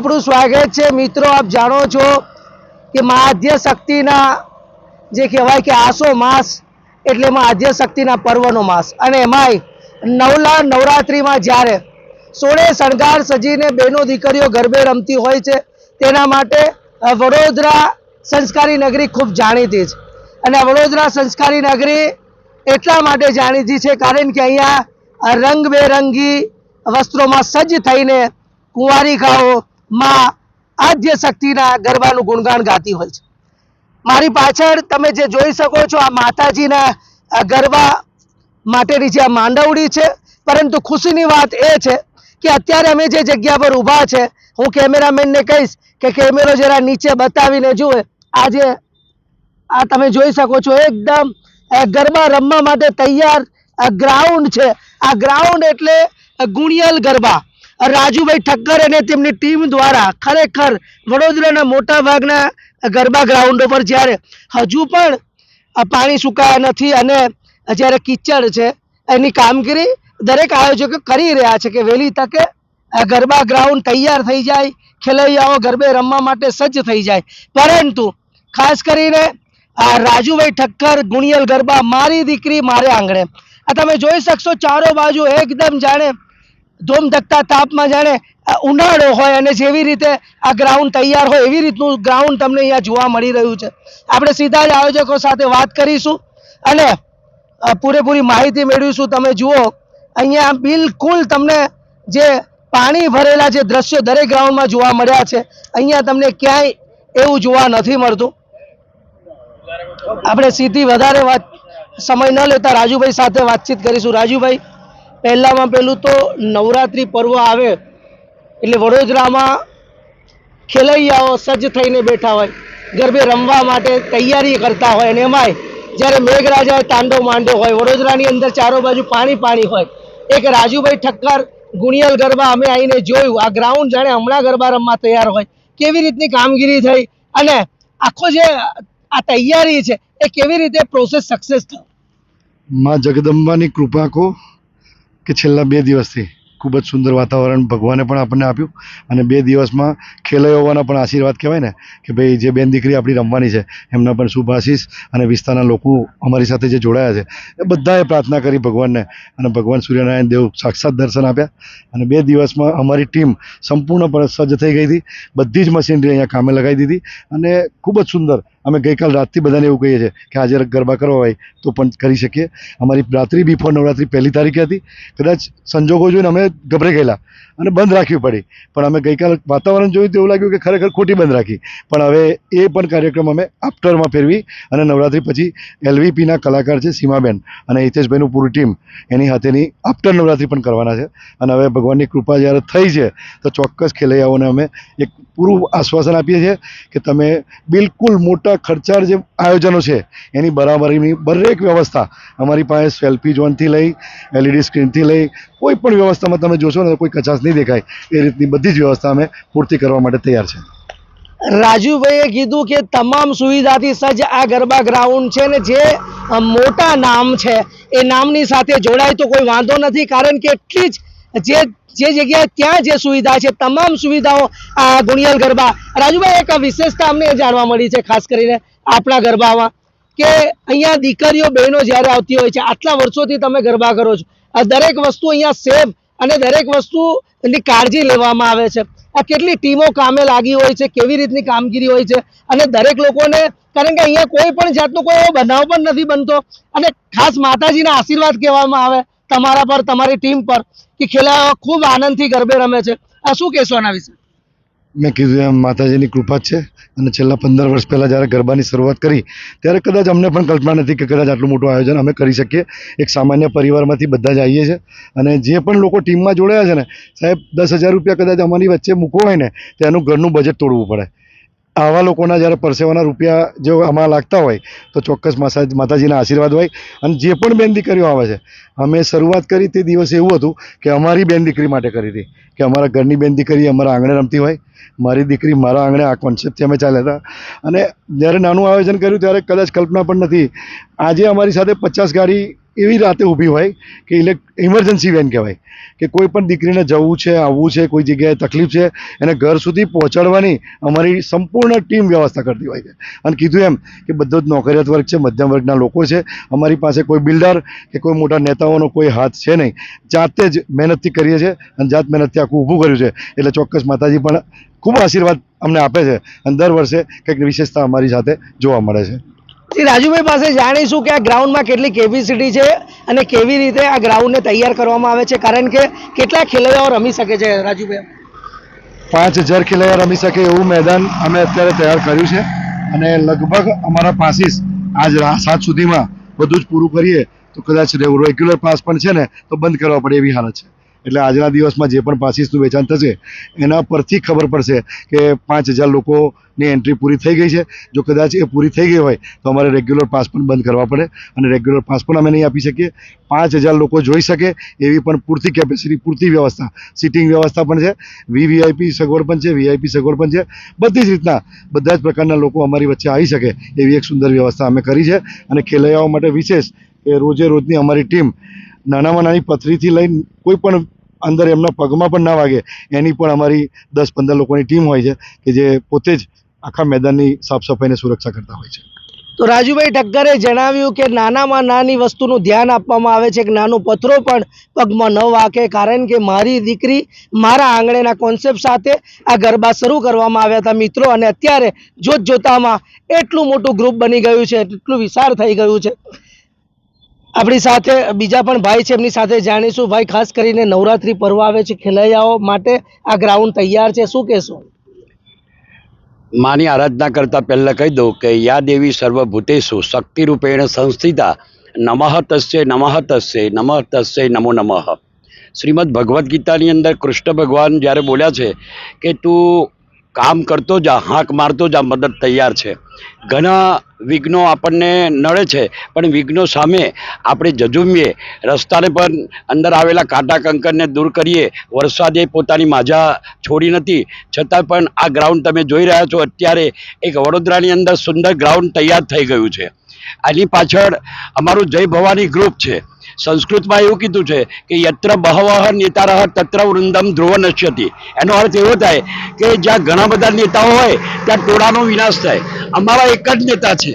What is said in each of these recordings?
આપણું સ્વાગત છે. મિત્રો, આપ જાણો છો કે માધ્ય શક્તિના જે કહેવાય કે આસો માસ, એટલે માધ્ય શક્તિના પર્વનો માસ. અને એમાંય નવલા નવરાત્રિમાં જ્યારે સોળે શણગાર સજીને બહેનો દીકરીઓ ગરબે રમતી હોય છે, તેના માટે વડોદરા સંસ્કારી નગરી ખૂબ જાણીતી છે. અને વડોદરા સંસ્કારી નગરી એટલા માટે જાણીતી છે કારણ કે અહીંયા રંગબેરંગી વસ્ત્રોમાં સજ્જ થઈને કુંવારિકાઓ માં આદ્ય શક્તિના ગરબાનું ગુણગાન ગાતી હોય છે. મારી પાછળ તમે જે જોઈ શકો છો, આ માતાજીના ગરબા માટેની જે આ માંડવડી છે, પરંતુ ખુશીની વાત એ છે કે અત્યારે અમે જે જગ્યા પર ઊભા છે, હું કેમેરામેનને કહીશ કે કેમેરો જરા નીચે બતાવીને જુએ. આજે આ તમે જોઈ શકો છો, એકદમ ગરબા રમવા માટે તૈયાર ગ્રાઉન્ડ છે. આ ગ્રાઉન્ડ એટલે ગુણિયલ ગરબા. રાજુભાઈ ઠક્કર અને તેમની ટીમ દ્વારા ખરેખર વડોદરાના મોટાભાગના ગરબા ગ્રાઉન્ડ ઉપર જ્યારે હજુ પણ પાણી સુકાયા નથી અને જ્યારે કિચડ છે, એની કામગીરી દરેક આયોજકો કરી રહ્યા છે કે વહેલી તકે ગરબા ગ્રાઉન્ડ તૈયાર થઈ જાય, ખેલૈયાઓ ગરબે રમવા માટે સજ્જ થઈ જાય. પરંતુ ખાસ કરીને આ રાજુભાઈ ઠક્કર ગુણિયલ ગરબા મારી દીકરી મારે આંગણે. આ તમે જોઈ શકશો, ચારો બાજુ એકદમ જાણે ધૂમ ધકતા તાપમાં જાણે ઉનાળો હોય અને જેવી રીતે આ ગ્રાઉન્ડ તૈયાર હોય એવી રીતનું ગ્રાઉન્ડ તમને અહીંયા જોવા મળી રહ્યું છે. આપણે સીધા જ આયોજકો સાથે વાત કરીશું અને પૂરેપૂરી માહિતી મેળવીશું. તમે જુઓ, અહીંયા બિલકુલ તમને જે પાણી ભરેલા જે દ્રશ્યો દરેક ગ્રાઉન્ડમાં જોવા મળ્યા છે, અહીંયા તમને ક્યાંય એવું જોવા નથી મળતું. આપણે સીધી વધારે વાત, સમય ન લેતા રાજુભાઈ સાથે વાતચીત કરીશું. રાજુભાઈ, પહેલામાં પહેલું તો નવરાત્રિ પર્વ આવે, એટલે વડોદરામાં ખેલૈયાઓ સજ્જ થઈને બેઠા હોય, ગરબે રમવા માટે તૈયારી કરતા હોય, અને એમાંય જ્યારે મેઘરાજાએ તાંડવ માંડ્યો હોય, વડોદરાની અંદર ચારો બાજુ પાણી પાણી હોય, એક રાજુભાઈ ઠક્કર ગુણિયલ ગરબા અમે આવીને જોયું. આ ગ્રાઉન્ડ જાણે હમણાં ગરબા રમવા તૈયાર હોય. કેવી રીતની કામગીરી થઈ અને આખો જે આ તૈયારી છે, એ કેવી રીતે પ્રોસેસ સક્સેસ થયો? માં જગદંબાની કૃપા કહો કે છેલ્લા બે દિવસથી ખૂબ જ સુંદર વાતાવરણ ભગવાને પણ આપણને આપ્યું. અને બે દિવસમાં ખેલૈયાઓના પણ આશીર્વાદ કહેવાય ને, કે ભાઈ જે બેન દીકરી આપણી રમવાની છે, એમના પણ શુભ આશીષ અને વિસ્તારના લોકો અમારી સાથે જે જોડાયા છે, એ બધાએ પ્રાર્થના કરી ભગવાનને અને ભગવાન સૂર્યનારાયણ દેવ સાક્ષાત દર્શન આપ્યા. અને બે દિવસમાં અમારી ટીમ સંપૂર્ણપણે સજ્જ થઈ ગઈ હતી. બધી જ મશીનરી અહીંયા કામે લગાવી દીધી. અને ખૂબ જ સુંદર અમે ગઈકાલ રાતથી બધાને એવું કહીએ છીએ કે આજે ગરબા કરવા હોય તો પણ કરી શકીએ. અમારી રાત્રિ બિફોર નવરાત્રિ પહેલી તારીખે હતી. કદાચ સંજોગો જોઈને અમે ગભરાઈ ગયેલા અને બંધ રાખવી પડી. પણ અમે ગઈકાલ વાતાવરણ જોયું તો એવું લાગ્યું કે ખરેખર ખોટી બંધ રાખી. પણ હવે એ પણ કાર્યક્રમ અમે આફ્ટરમાં ફેરવી અને નવરાત્રિ પછી એલવીપીના કલાકાર છે સીમાબેન અને હિતેશભાઈનું પૂરી ટીમ એની હાથેની આફ્ટર નવરાત્રિ પણ કરવાના છે. અને હવે ભગવાનની કૃપા જ્યારે થઈ છે તો ચોક્કસ ખેલૈયાઓને અમે એક પૂરું આશ્વાસન આપીએ છીએ કે તમે બિલકુલ મોટા ખર્ચાળ જે આયોજનો છે, એની બરાબરીની દરેક વ્યવસ્થા અમારી પાસે સેલ્ફી ઝોનથી લઈ એલઈડી સ્ક્રીનથી લઈ, કોઈ પણ વ્યવસ્થામાં તમે જોશો ને કોઈ કચાશ નહીં દેખાય. એ રીતની બધી જ વ્યવસ્થા અમે પૂર્તિ કરવા માટે તૈયાર છે. રાજુભાઈએ કીધું કે તમામ સુવિધાથી સજ્જ આ ગરબા ગ્રાઉન્ડ છે ને જે મોટા નામ છે, એ નામની સાથે જોડાય તો કોઈ વાંધો નથી, કારણ કે એટલી જ જે જે જગ્યાએ ત્યાં જે સુવિધા છે, તમામ સુવિધાઓ આ ગુણિયલ ગરબા. રાજુભાઈ, એક વિશેષતા અમને જાણવા મળી છે, ખાસ કરીને આપણા ગરબામાં, કે અહીંયા દીકરીઓ, બહેનો જ્યારે આવતી હોય છે, આટલા વર્ષોથી તમે ગરબા કરો છો. દરેક વસ્તુ અહીંયા સેફ અને દરેક વસ્તુની કાળજી લેવામાં આવે છે. આ કેટલી ટીમો કામે લાગી હોય છે, કેવી રીતની કામગીરી હોય છે, અને દરેક લોકોને, કારણ કે અહીંયા કોઈ પણ જાતનો કોઈ એવો બનાવ પણ નથી બનતો. અને ખાસ માતાજીના આશીર્વાદ કહેવામાં આવે તમારા પર, તમારી ટીમ પર કે ખેલાડીઓ ખૂબ આનંદથી ગરબે રમે છે. આ શું કહેશો આના વિશે? મેં કીધું એમ, માતાજીની કૃપા છે અને છેલ્લા પંદર વર્ષ પહેલાં જ્યારે ગરબાની શરૂઆત કરી, ત્યારે કદાચ અમને પણ કલ્પના નથી કે કદાચ આટલું મોટું આયોજન અમે કરી શકીએ. એક સામાન્ય પરિવારમાંથી બધા જ આવીએ છીએ અને જે પણ લોકો ટીમમાં જોડાયા છે ને, સાહેબ, દસ હજાર રૂપિયા કદાચ અમારી વચ્ચે મૂકવો હોય ને, તો એનું ઘરનું બજેટ તોડવું પડે. આવા લોકોના જ્યારે પરસેવાના રૂપિયા જો આમાં લાગતા હોય, તો ચોક્કસ માસાજ માતાજીના આશીર્વાદ હોય. અને જે પણ બેન દીકરીઓ આવે છે, અમે શરૂઆત કરી તે દિવસે એવું હતું કે અમારી બેન દીકરી માટે કરી હતી. કે અમારા ઘરની બેન દીકરી અમારા આંગણે રમતી હોય. મારી દીકરી મારા આંગણે આ કોન્સેપ્ટથી અમે ચાલ્યા હતા. અને જ્યારે નાનું આયોજન કર્યું, ત્યારે કદાચ કલ્પના પણ નથી. આજે અમારી સાથે પચાસ ગાડી એવી રાતે ઊભી હોય કે એટલે ઇમરજન્સી વેન કહેવાય, કે કોઈ પણ દીકરીને જવું છે, આવવું છે, કોઈ જગ્યાએ તકલીફ છે, એને ઘર સુધી પહોંચાડવાની અમારી સંપૂર્ણ ટીમ વ્યવસ્થા કરતી હોય છે. અને કીધું એમ કે બધો જ નોકરિયાત વર્ગ છે, મધ્યમ વર્ગના લોકો છે, અમારી પાસે કોઈ બિલ્ડર કે કોઈ મોટા નેતાઓનો કોઈ હાથ છે નહીં. જાતે જ મહેનતથી કરીએ છીએ અને જાત મહેનતથી આખું ઊભું કર્યું છે. એટલે ચોક્કસ માતાજી પણ ખૂબ આશીર્વાદ અમને આપે છે અને દર વર્ષે કંઈક વિશેષતા અમારી સાથે જોવા મળે છે. શ્રી રાજુભાઈ પાસે જાણીશું કે આ ગ્રાઉન્ડમાં કેટલી કેપેસિટી છે અને કેવી રીતે આ ગ્રાઉન્ડને તૈયાર કરવામાં આવે છે, કારણ કે કેટલા ખેલૈયાઓ રમી શકે છે, રાજુભાઈ? પાંચ હજાર ખેલૈયા રમી શકે એવું મેદાન અમે અત્યારે તૈયાર કર્યું છે અને લગભગ અમારા પાસીસ આજ સાત સુધીમાં બધું જ પૂરું કરીએ તો કદાચ રેગ્યુલર પાસ પણ છે ને, તો બંધ કરવા પડે એવી હાલત છે. એટલે આજના દિવસમાં જે પણ પાસીસનું વેચાણ થશે, એના પરથી ખબર પડશે કે પાંચ હજાર લોકોની એન્ટ્રી પૂરી થઈ ગઈ છે. જો કદાચ એ પૂરી થઈ ગઈ હોય, તો અમારે રેગ્યુલર પાસ પણ બંધ કરવા પડે અને રેગ્યુલર પાસ પણ અમે નહીં આપી શકીએ. પાંચ હજાર લોકો જોઈ શકે એવી પણ પૂરતી કેપેસિટી પૂરતી વ્યવસ્થા. સિટિંગ વ્યવસ્થા પણ છે વીવીઆઈપી સગવડ પણ છે વીઆઈપી સગવડ પણ છે. બધી જ રીતના બધા જ પ્રકારના લોકો અમારી વચ્ચે આવી શકે એવી એક સુંદર વ્યવસ્થા અમે કરી છે. અને ખેલૈયાઓ માટે વિશેષ કે રોજે રોજની અમારી ટીમ નાનામાં નાની પથરીથી લઈને કોઈ પણ અંદર એમના પગમાં પણ ના વાગે, એની પણ અમારી દસ પંદર લોકોની ટીમ હોય છે કે જે પોતે જ આખા મેદાનની સાફ સફાઈને સુરક્ષા કરતા હોય છે. તો રાજુભાઈ ઠક્કરે જણાવ્યું કે નાનામાં નાની વસ્તુનું ધ્યાન આપવામાં આવે છે કે નાનો પથરો પણ પગમાં ન વાકે કારણ કે મારી દીકરી મારા આંગણેના કોન્સેપ્ટ સાથે આ ગરબા શરૂ કરવામાં આવ્યા હતા મિત્રો, અને અત્યારે જોત જોતામાં એટલું મોટું ગ્રુપ બની ગયું છે, એટલું વિશાળ થઈ ગયું છે. આપણી સાથે બીજા પણ ભાઈ છે, એમની સાથે જાણીશું. ભાઈ, ખાસ કરીને નવરાત્રી પર્વ આવે છે, ખેલૈયાઓ માટે આ ગ્રાઉન્ડ તૈયાર છે. શું કહેશો? માની આરાધના કરતા પહેલા કહી દઉં કે યા દેવી સર્વભૂતેશુ શક્તિ રૂપેણ સંસ્થિતા નમઃ તસ્ય નમઃ તસ્ય નમઃ તસ્ય નમો નમઃ. શ્રીમદ ભગવદ્ ગીતાની અંદર કૃષ્ણ ભગવાન જ્યારે બોલ્યા છે કે તું કામ કરતો જા, હાંક મારતો જા, મદદ તૈયાર છે. ઘણા વિઘ્નો આપણને નડે છે, પણ વિઘ્નો સામે આપણે જજુમીએ. રસ્તાને પણ અંદર આવેલા કાંટા કંકરને દૂર કરીએ. વરસાદે પોતાની માજા છોડી નથી. છતાં પણ આ ગ્રાઉન્ડ તમે જોઈ રહ્યા છો, અત્યારે એક વડોદરાની અંદર સુંદર ગ્રાઉન્ડ તૈયાર થઈ ગયું છે. આની પાછળ અમારું જય ભવાની ગ્રુપ છે. સંસ્કૃતમાં એવું કીધું છે કે યત્ર બહવહ નેતારહ તત્ર વૃંદમ ધ્રુવ નશ્યતિ. એનો અર્થ એવો થાય કે જ્યાં ઘણા બધા નેતાઓ હોય, ત્યાં ટોળાનો વિનાશ થાય. અમારા એક જ નેતા છે,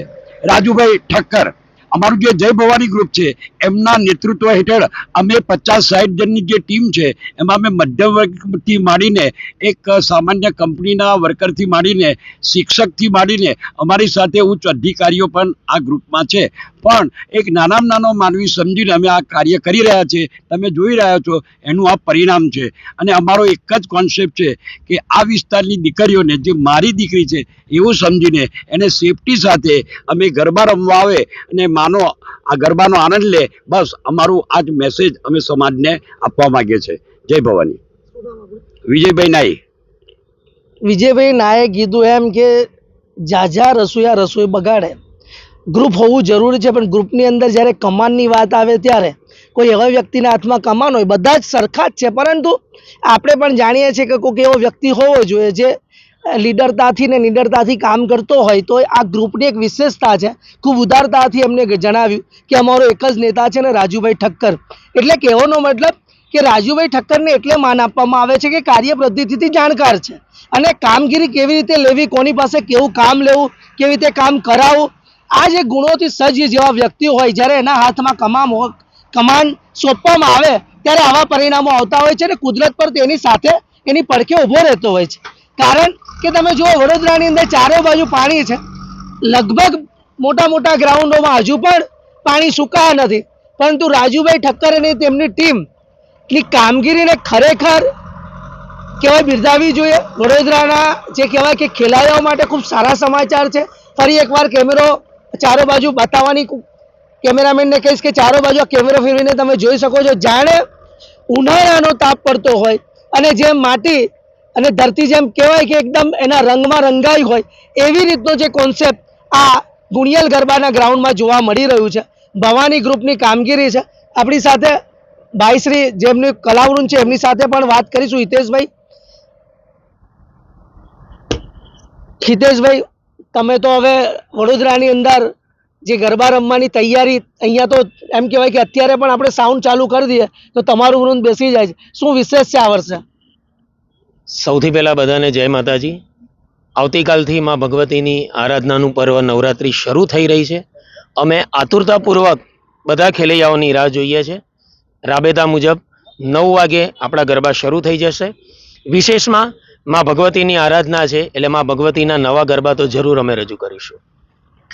રાજુભાઈ ઠક્કર. અમારું જે જય ભવાની ગ્રુપ છે, એમના નેતૃત્વ હેઠળ અમે પચાસ સાઠ જણની જે ટીમ છે, એમાં અમે મધ્યમ વર્ગથી માંડીને એક સામાન્ય કંપનીના વર્કરથી માંડીને, શિક્ષકથી માંડીને અમારી સાથે ઉચ્ચ અધિકારીઓ પણ આ ગ્રુપમાં છે. પણ એક નાનામાં નાનો માનવી સમજીને અમે આ કાર્ય કરી રહ્યા છીએ તમે જોઈ રહ્યા છો, એનું આ પરિણામ છે. અને અમારો એક જ કોન્સેપ્ટ છે કે આ વિસ્તારની દીકરીઓને જે મારી દીકરી છે, એવું સમજીને એને સેફટી સાથે અમે ગરબા રમવા આવે અને માનો આ ગરબાનો આનંદ લે, બસ અમારું આ જ મેસેજ અમે સમાજને આપવા માંગીએ છીએ. જય ભવાની. વિજયભાઈ નાઈ. વિજયભાઈ નાએ કીધું એમ કે જાજા રસોઈયા રસોઈ બગાડે. ગ્રુપ હોવું જરૂરી છે, પણ ગ્રુપની અંદર જ્યારે કમાનની વાત આવે ત્યારે કોઈ એવા વ્યક્તિના હાથમાં કમાન હોય, બધા જ સરખા જ છે. પરંતુ આપણે પણ જાણીએ છીએ કે કોઈક એવો વ્યક્તિ હોવો જોઈએ જે લીડરતાથી ને નિડરતાથી કામ કરતો હોય તો આ ગ્રુપની એક વિશેષતા છે. ખૂબ ઉદારતાથી એમને જણાવ્યું કે અમારો એક જ નેતા છે ને રાજુભાઈ ઠક્કર. એટલે કહેવાનો મતલબ કે રાજુભાઈ ઠક્કરને એટલે માન આપવામાં આવે છે કે કાર્ય પદ્ધતિથી જાણકાર છે. અને કામગીરી કેવી રીતે લેવી, કોની પાસે કેવું કામ લેવું, કેવી રીતે કામ કરાવવું, આ જે ગુણોથી સજ્જ જેવા વ્યક્તિઓ હોય જ્યારે એના હાથમાં કમામ કમાન સોંપવામાં આવે ત્યારે આવા પરિણામો આવતા હોય છે અને કુદરત પર તેની સાથે એની પડખે ઊભો રહેતો હોય છે. કારણ કે તમે જુઓ, વડોદરાની અંદર ચારે બાજુ પાણી છે. લગભગ મોટા મોટા ગ્રાઉન્ડોમાં હજુ પણ પાણી સુકાયા નથી. પરંતુ રાજુભાઈ ઠક્કર અને તેમની ટીમની કામગીરીને ખરેખર કહેવાય બિરદાવી જોઈએ. વડોદરાના જે કહેવાય કે ખેલાડીઓ માટે ખૂબ સારા સમાચાર છે. ફરી એકવાર કેમેરો ચારો બાજુ બતાવવાની કેમેરામેનને કહીશ કે ચારો બાજુ આ કેમેરો ફેરવીને તમે જોઈ શકો છો. જાણે ઉનાળાનો તાપ પડતો હોય અને જેમ માટી અને ધરતી જેમ કહેવાય કે એકદમ એના રંગમાં રંગાઈ હોય એવી રીતનો જે કોન્સેપ્ટ આ ગુણિયલ ગરબાના ગ્રાઉન્ડમાં જોવા મળી રહ્યું છે. ભવાની ગ્રુપની કામગીરી છે. આપણી સાથે ભાઈશ્રી જેમની કલાવૃંદ છે, એમની સાથે પણ વાત કરીશું. હિતેશભાઈ. હિતેશભાઈ, તમે તો હવે વડોદરાની અંદર જે ગરબા રમવાની તૈયારી, અહીંયા તો એમ કહેવાય કે અત્યારે પણ આપણે સાઉન્ડ ચાલુ કરી દઈએ, તો તમારું વૃંદ બેસી જાય છે. શું વિશેષ છે આ વર્ષે? સૌથી પહેલાં બધાને જય માતાજી. આવતીકાલથી માં ભગવતીની આરાધનાનું પર્વ નવરાત્રિ શરૂ થઈ રહી છે. અમે આતુરતાપૂર્વક બધા ખેલૈયાઓની રાહ જોઈએ છે. રાબેતા મુજબ નવ વાગે આપણા ગરબા શરૂ થઈ જશે. વિશેષમાં માં ભગવતીની આરાધના છે એટલે માં ભગવતીના નવા ગરબા તો જરૂર અમે રજૂ કરીશું.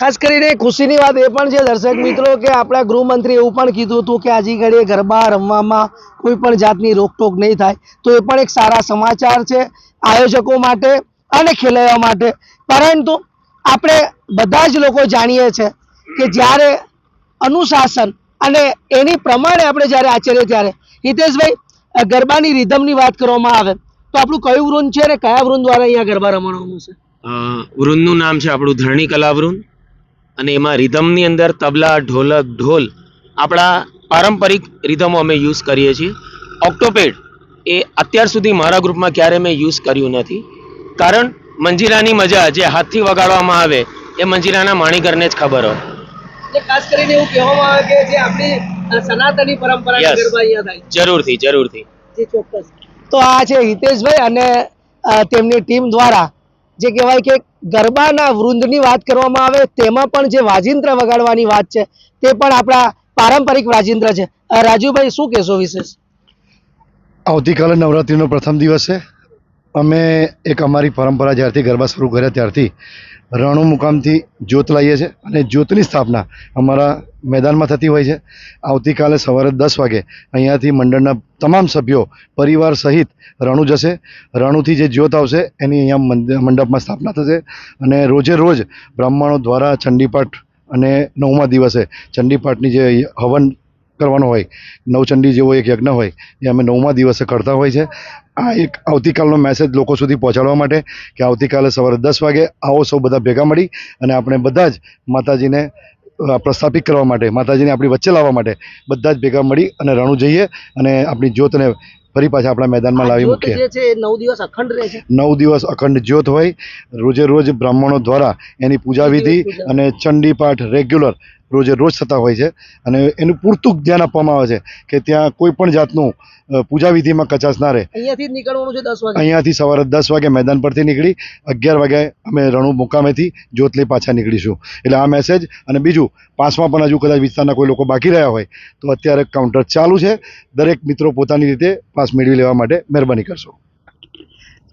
ખાસ કરીને ખુશીની વાત એ પણ છે, દર્શક મિત્રો, કે આપણા ગૃહમંત્રી એવું પણ કીધું હતું કે આજે ઘડીએ ગરબા રમવામાં કોઈ પણ જાતની રોકટોક નહીં થાય. તો એ પણ એક સારા સમાચાર છે, આયોજકો માટે અને ખેલૈયા માટે. પરંતુ આપણે બધા જ લોકો જાણીએ છીએ કે જ્યારે અનુશાસન અને એની પ્રમાણે આપણે જ્યારે આચરીએ ત્યારે હિતેશભાઈ ગરબાની રિધમની વાત કરવામાં આવે, તો આપણું કયું વૃંદ છે અને કયા વૃંદ દ્વારા અહીંયા ગરબા રમવાનું છે વૃંદનું નામ છે આપણું ધરણી કલા વૃંદ. અને એમાં રિધમની અંદર તબલા ઢોલક ઢોલ આપણા પારંપરિક રિધમો અમે યુઝ કરીએ છીએ. ઓક્ટોપેડ એ અત્યાર સુધી મારા ગ્રુપમાં ક્યારે મેં યુઝ કર્યું નથી. કારણ મંજીરાની મજા જે હાથથી વગાડવામાં આવે એ મંજીરાના માણીકરને જ ખબર હોય. એટલે ખાસ કરીને એવું કહેવામાં આવે કે જે આપણી સનાતની પરંપરા. ગરબા અહીંયા થાય. જરૂરથી જરૂરથી. જે ચોક્કસ. તો આ છે હિતેશભાઈ અને તેમની ટીમ દ્વારા જે કહેવાય કે ગરબાના વૃંદની વાત કરવામાં આવે, તેમાં પણ જે વાજિંત્ર વગાડવાની વાત છે, તે પણ આપણા પારંપરિક વાજિંત્ર છે. રાજુભાઈ, શું કહેશો વિશેષ? આવતીકાલે નવરાત્રિનો પ્રથમ દિવસ છે. અમે એક અમારી પરંપરા જ્યારથી ગરબા શરૂ કર્યા ત્યારથી રણુ મુકામથી જ્યોત લાવીએ છીએ અને જ્યોતની સ્થાપના અમારા મેદાનમાં થતી હોય છે. આવતીકાલે સવારે દસ વાગે અહીંયાથી મંડળના તમામ સભ્યો પરિવાર સહિત રણુ જશે. રણુથી જે જ્યોત આવશે એની અહીંયા મંડપમાં સ્થાપના થશે અને રોજે રોજ બ્રાહ્મણો દ્વારા ચંડીપાઠ અને નવમા દિવસે ચંડીપાઠની જે હવન કરવાનો હોય નવચંડી જેવો એક યજ્ઞ હોય એ અમે નવમા દિવસે કરતા હોય છે. આ એક આવતીકાલનો મેસેજ લોકો સુધી પહોંચાડવા માટે કે આવતીકાલે સવારે દસ વાગે આવો સૌ બધા ભેગા મળી અને આપણે બધા જ માતાજીને પ્રસ્થાપિત કરવા માટે માતાજીને આપણી વચ્ચે લાવવા માટે બધા જ ભેગા મળી અને રણુ જઈએ અને આપણી જ્યોતને ફરી પાછા આપણા મેદાનમાં લાવી મૂકીએ. નવ દિવસ અખંડ રહે છે? નવ દિવસ અખંડ જ્યોત હોય. રોજે રોજ બ્રાહ્મણો દ્વારા એની પૂજા વિધિ. અને ચંડીપાઠ રેગ્યુલર રોજે રોજ થતા હોય છે અને એનું પૂરતું ધ્યાન આપવામાં આવે છે કે ત્યાં કોઈ પણ જાતનું પૂજા વિધિમાં કચાશ ના રહે. અહીંયાથી જ નીકળવાનું છે દસ વાગે? અહીંયાથી સવારે દસ વાગે મેદાન પરથી નીકળી અગિયાર વાગે અમે રણુ મુકામેથી જ્યોત લઈ પાછા નીકળીશું. એટલે આ મેસેજ અને બીજું પાસમાં પણ હજુ કદાચ વિસ્તારના કોઈ લોકો બાકી રહ્યા હોય તો અત્યારે કાઉન્ટર ચાલુ છે. દરેક મિત્રો પોતાની રીતે પાસ મેળવી લેવા માટે મહેરબાની કરશો.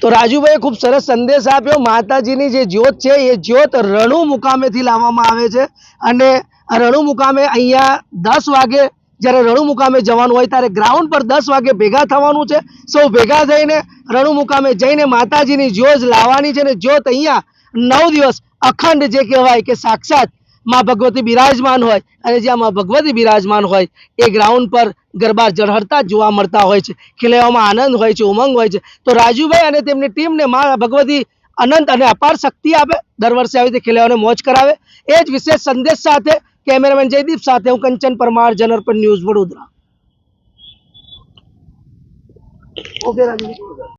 તો રાજુભાઈએ ખૂબ સરસ સંદેશ આપ્યો. માતાજીની જે જ્યોત છે એ જ્યોત રણુ મુકામેથી લાવવામાં આવે છે. અને રણુ મુકામે અહીંયા દસ વાગે જ્યારે રણુ મુકામે જવાનું હોય ત્યારે ગ્રાઉન્ડ પર દસ વાગે ભેગા થવાનું છે. સૌ ભેગા થઈને રણુ મુકામે જઈને માતાજીની જ્યોત લાવવાની છે ને જ્યોત અહીંયા નવ દિવસ અખંડ જે કહેવાય કે સાક્ષાતમાં ભગવતી બિરાજમાન હોય અને જ્યાં માં ભગવતી બિરાજમાન હોય એ ગ્રાઉન્ડ પર ગરબા ઝળહળતા જોવા મળતા હોય છે. ખેલવામાં આનંદ હોય છે, ઉમંગ હોય છે. તો રાજુભાઈ અને તેમની ટીમને માં ભગવતી અનંત અને અપાર શક્તિ આપે. દર વર્ષે આવી રીતે ખેલૈયાઓને મોજ કરાવે. એ જ વિશેષ સંદેશ સાથે કેમેરામેન જયદીપ સાથે હું કંચન પરમાર જનરપન ન્યૂઝ વડોદરા. ઓકે